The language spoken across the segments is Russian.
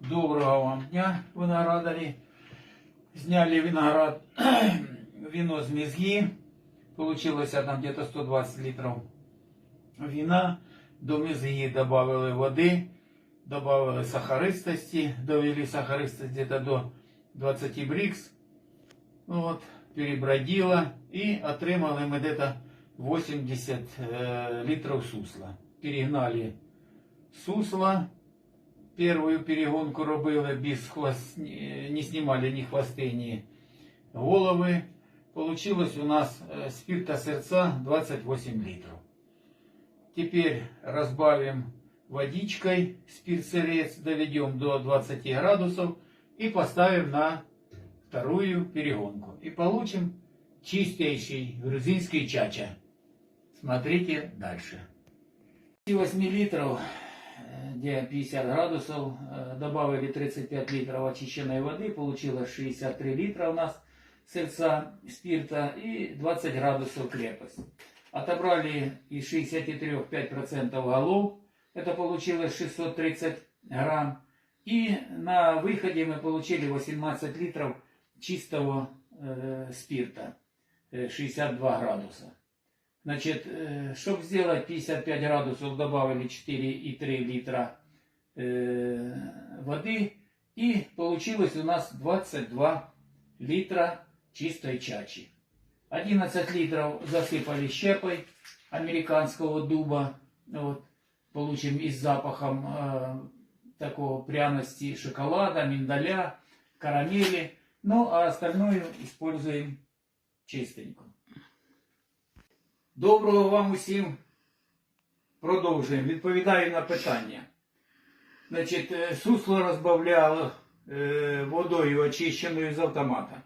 Доброго вам дня, виноградарі. Зняли виноград, вино с мезги. Получилось там где-то 120 литров вина. До мезги добавили воды, добавили сахаристости, довели сахаристость где-то до 20 брикс. Ну Вот, перебродило и отримали мы где-то 80 э, литров сусла. Перегнали сусла, Первую перегонку робили без хвост... не снимали ни хвосты, ни головы. Получилось у нас э, спирта сердца 28 литров. Теперь разбавим водичкой спирт сырец, доведем до 20 градусов и поставим на вторую перегонку. И получим чистейший грузинский чача. Смотрите дальше. 8 литров где 50 градусов, э, добавили 35 литров очищенной воды, получилось 63 литра у нас сердца спирта и 20 градусов крепость. Отобрали из 63 5% голов, это получилось 630 грамм. И на выходе мы получили 18 литров чистого э, спирта, э, 62 градуса. Значит, чтобы сделать 55 градусов, добавили 4,3 литра э, воды. И получилось у нас 22 литра чистой чачи. 11 литров засыпали щепой американского дуба. Вот, получим и с запахом э, такого пряности шоколада, миндаля, карамели. Ну, а остальное используем чистенько. Доброго вам усім. Продовжуємо. Відповідаю на питання. Значить, е, сусло розбавляло е, водою очищеною з автомата.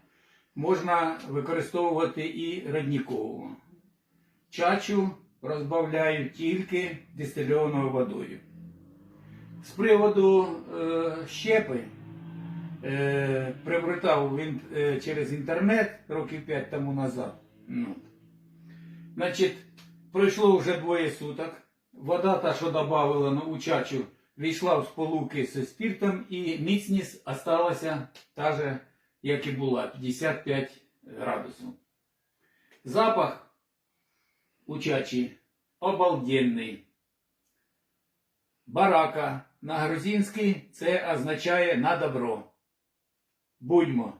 Можна використовувати і родникову. Чачу розбавляю тільки дистильованою водою. З приводу е, щепи е, приобретав він через інтернет років 5 тому назад. Ну, Значить, пройшло вже двоє суток. Вода, та, що додавала на учачу, війшла в сполуки зі спиртом і міцність осталася та же, як і була, 55 градусів. Запах учачі обалденний. Барака на грузинський це означає на добро. Будьмо.